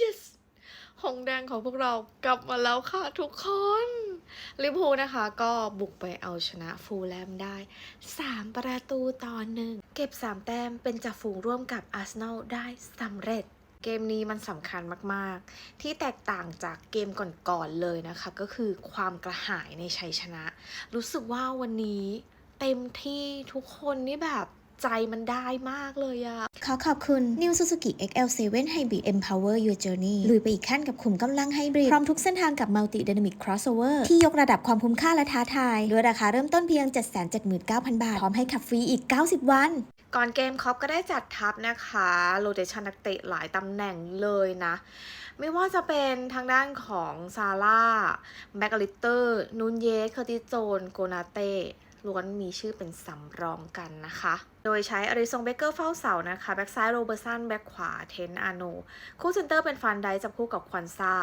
yes หงแดงของพวกเรากลับมาแล้วค่ะทุกคนลิพูนะคะก็บุกไปเอาชนะฟูลแลมได้ 3 ประตูต่อหนึ่ง เก็บ 3 แต้มเป็นจ่าฝูงร่วมกับอาร์เซนอลได้สำเร็จเกมนี้มันสำคัญมาก ๆ ที่แตกต่างจากเกมก่อน ๆ เลยนะคะ ก็คือความกระหายในชัยชนะ รู้สึกว่าวันนี้เต็มที่ทุกคนนี่แบบ ใจมันได้มากเลยอะขอขอบคุณ New Suzuki XL7 Hybrid Empower Your Journey ลุยไปอีกขั้นกับขุมกำลังไฮบริดพร้อมทุกเส้นทางกับ Multi Dynamic Crossover ที่ยกระดับความคุ้มค่าและท้าทาย ด้วยราคาเริ่มต้นเพียง 779,000 บาท พร้อมให้ขับฟรีอีก 90 วันก่อนเกมคอปก็ได้จัดทัพนะคะโรเตชันนักเตะหลายตำแหน่งเลยนะ ไม่ว่าจะเป็นทางด้านของซาร่าแมกลิเตอร์นูนเยสเคอร์ติสโจน โกนาเต้ ล้วนมีชื่อเป็นสำรองกันนะคะ โดยใช้อริซงเบเกอร์เฝ้าเสานะคะ แบ็กซ้ายโรเบอร์สัน แบ็กขวาเทนอาโน คู่เซนเตอร์เป็นฟันไดจับคู่กับควันซา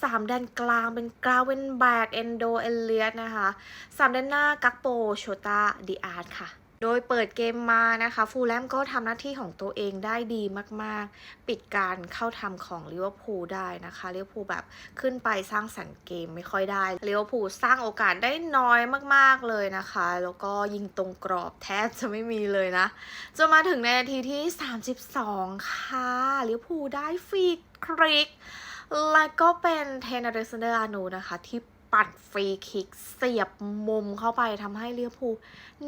สามแดนกลางเป็นกราเวนแบกเอนโด เอเลียสนะคะสามแดนหน้ากักโป โชตาดีอาร์ตค่ะ โดยเปิดเกมมานะคะฟูลแลมก็ทำหน้าที่ของตัวเองได้ดีมากๆ ปิดการเข้าทำของลิเวอร์พูลได้นะคะลิเวอร์พูลแบบขึ้นไปสร้างสรรค์เกมไม่ค่อยได้ลิเวอร์พูลสร้างโอกาสได้น้อยมากๆเลยนะคะ แล้วก็ยิงตรงกรอบแทบจะไม่มีเลยนะจนมาถึงในนาทีที่ 32 ค่ะลิเวอร์พูลได้ฟรีคริก แล้วก็เป็นเทนเดอร์เซเดอร์อานูนะคะที่ ปัดฟรีคิกเสียบมุมเข้าไปทำให้ลิเวอร์พูล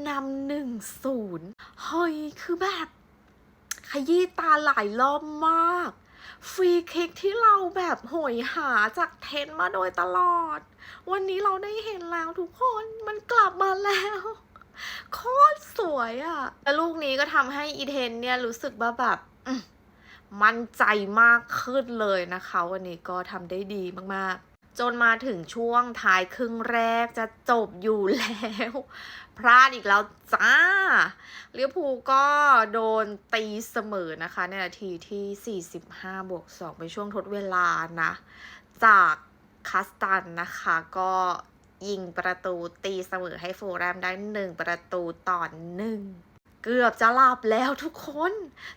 นำหนึ่งศูนย์เฮ้ย คือแบบ ขยี้ตาหลายรอบมาก ฟรีคิกที่เราแบบโหยหาจากเทนมาโดยตลอด วันนี้เราได้เห็นแล้วทุกคนมันกลับมาแล้วโคตรสวยอะ่ะแล้วลูกนี้ก็ทำให้อีเทนเนี่ยรู้สึกว่าแบบมมั่นใจมากขึ้นเลยนะคะ วันนี้ก็ทำได้ดีมาก ๆ จนมาถึงช่วงท้ายครึ่งแรกจะจบอยู่แล้ว พลาดอีกแล้วจ้าลิเวอร์พูลก็โดนตีเสมอนะคะ ในนาทีที่ 45 บวก 2 เป็นช่วงทดเวลานะ จากคาสตันนะคะก็ยิงประตูตีเสมอให้ฟูลแรมได้ 1 ประตูต่อหนึ่งเกือบจะหลับแล้วทุกคน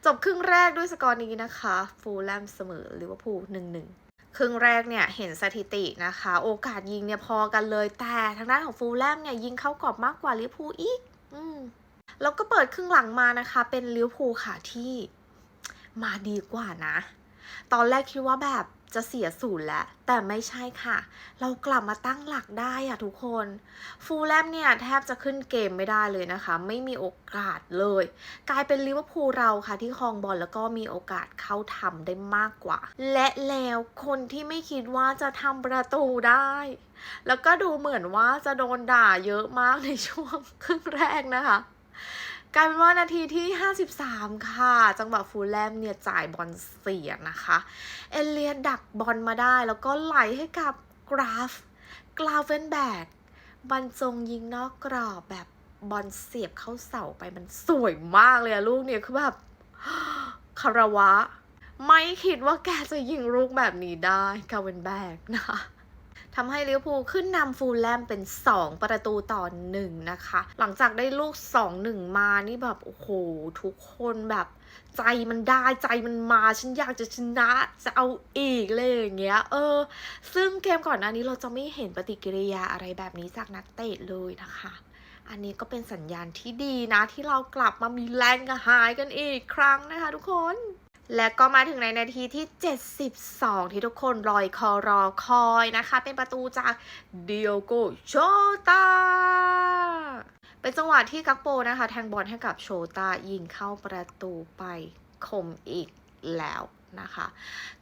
จบครึ่งแรกด้วยสกอร์นี้นะคะ ฟูลแลมเสมอลิเวอร์พูล1-1 ครึ่งแรกเนี่ยเห็นสถิตินะคะ โอกาสยิงเนี่ยพอกันเลย แต่ทางด้านของฟูลแลมเนี่ยยิงเข้ากรอบมากกว่าลิเวอร์พูลอีก อืมแล้วก็เปิดครึ่งหลังมานะคะ เป็นลิเวอร์พูลค่ะที่มาดีกว่านะ ตอนแรกคิดว่าแบบ จะเสียศูนย์แล้วแต่ไม่ใช่ค่ะ เรากลับมาตั้งหลักได้อะทุกคน ฟูลแลมเนี่ยแทบจะขึ้นเกมไม่ได้เลยนะคะ ไม่มีโอกาสเลย กลายเป็นลิเวอร์พูลเราค่ะที่ครองบอลแล้วก็มีโอกาสเข้าทำได้มากกว่า และแล้วคนที่ไม่คิดว่าจะทำประตูได้ แล้วก็ดูเหมือนว่าจะโดนด่าเยอะมากในช่วงครึ่งแรกนะคะ กลายเป็นว่านาทีที่ 53 ค่ะ จังหวะฟูลแลมเนี่ยจ่ายบอลเสียนะคะ เอเลียดักบอลมาได้ แล้วก็ไหลให้กับกราฟกราเฟนแบกบรรจงยิงนอกกรอบแบบบอลเสียบเข้าเสาไปมันสวยมากเลยลูกเนี่ยคือแบบคารวะ ไม่คิดว่าแกจะยิงลูกแบบนี้ได้กาเวนแบกนะคะ ทำให้ลิเวอร์พูลขึ้นนำฟูลแลมเป็น 2 ประตูต่อหนึ่งนะคะ หลังจากได้ลูก 2-1 มานี่แบบ โอ้โห ทุกคนแบบใจมันได้ใจมันมา ฉันอยากจะชนะจะเอาอีกเลยอย่างเงี้ย เออ ซึ่งเกมก่อนหน้านี้เราจะไม่เห็นปฏิกิริยาอะไรแบบนี้จากนักเตะเลยนะคะ อันนี้ก็เป็นสัญญาณที่ดีนะที่เรากลับมามีแรงกระหายกันอีกครั้งนะคะทุกคน และก็มาถึงในนาทีที่ 72 ที่ทุกคนรอยคอรอคอยนะคะ เป็นประตูจากเดียโกโชตาเป็นจังหวะที่กักโปนะคะแทงบอลให้กับโชตายิงเข้าประตูไปคมอีกแล้วนะคะ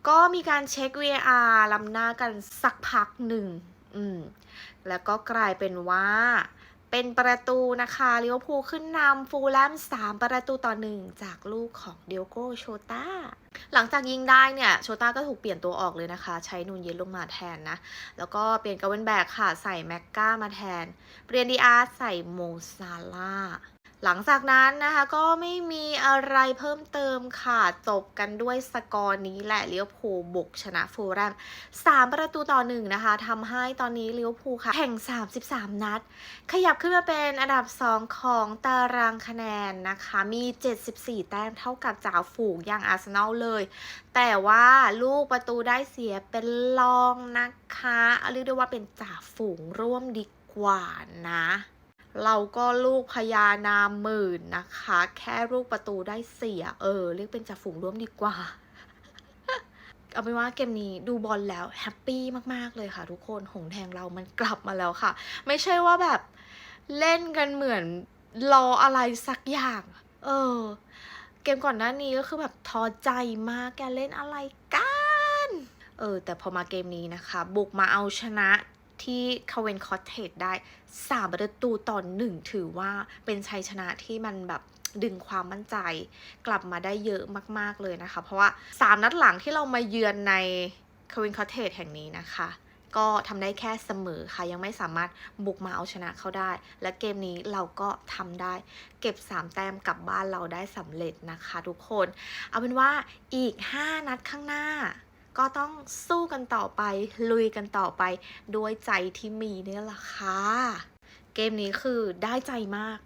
ก็มีการเช็ค VAR ลำหน้ากันสักพักหนึ่ง อืม แล้วก็กลายเป็นว่า เป็นประตูนะคะลิเวอร์พูลขึ้นนำฟูลแลม3 ประตูต่อ 1 จากลูกของเดียโกโชตาหลังจากยิงได้เนี่ย โชตาก็ถูกเปลี่ยนตัวออกเลยนะคะ ใช้นูนเยนลงมาแทนนะ แล้วก็เปลี่ยนกาเวนแบกค่ะ ใส่แม็กกามาแทน เปลี่ยนดีอาร์ใส่โมซาลา หลังจากนั้นนะคะก็ไม่มีอะไรเพิ่มเติมค่ะจบกันด้วยสกอร์นี้แหละเลี้ยวภูบุกชนะฟูลแรม3 ประตูต่อหนึ่งนะคะทำให้ตอนนี้เลี้ยวภูค่ะแข่ง 33 นัด ขยับขึ้นมาเป็นอันดับ 2 ของตารางคะแนนนะคะ มี 74 แต้มเท่ากับจ่าฝูงอย่างอาร์เซนอลเลย แต่ว่าลูกประตูได้เสียเป็นรองนะคะเรียกได้ว่าเป็นจ่าฝูงร่วมดีกว่านะ เราก็ลูกพญานามหมื่นนะคะ แค่ลูกประตูได้เสีย เออ เรียกเป็นจ่าฝูงร่วมดีกว่า เอาเป็นว่าเกมนี้ดูบอลแล้วแฮปปี้มาก ๆ เลยค่ะทุกคนหงแดงเรามันกลับมาแล้วค่ะ ไม่ใช่ว่าแบบเล่นกันเหมือนรออะไรสักอย่าง เออ เกมก่อนหน้านี้ก็คือแบบท้อใจมากแกเล่นอะไรกัน เออ แต่พอมาเกมนี้นะคะ บุกมาเอาชนะ ที่คาเวนคอตเทจได้3ประตูต่อหนึ่งถือว่าเป็นชัยชนะที่มันแบบดึงความมั่นใจ กลับมาได้เยอะมากๆเลยนะคะ เพราะว่า 3 นัดหลังที่เรามาเยือนในคาเวนคอตเทจแห่งนี้นะคะ ก็ทำได้แค่เสมอค่ะ ยังไม่สามารถบุกมาเอาชนะเขาได้ และเกมนี้เราก็ทำได้ เก็บ 3 แต้มกลับบ้านเราได้สำเร็จนะคะทุกคน เอาเป็นว่าอีก 5 นัดข้างหน้า ก็ต้องสู้กันต่อไป ลุยกันต่อไป ด้วยใจที่มีเนี่ยแหละค่ะ เกมนี้คือได้ใจมาก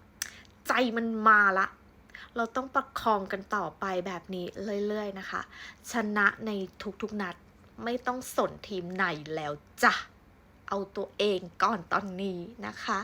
ใจมันมาละ เราต้องประคองกันต่อไปแบบนี้เรื่อยๆนะคะ ชนะในทุกๆนัดไม่ต้องสนทีมไหนแล้วจ้ะ เอาตัวเองก่อนตอนนี้นะคะ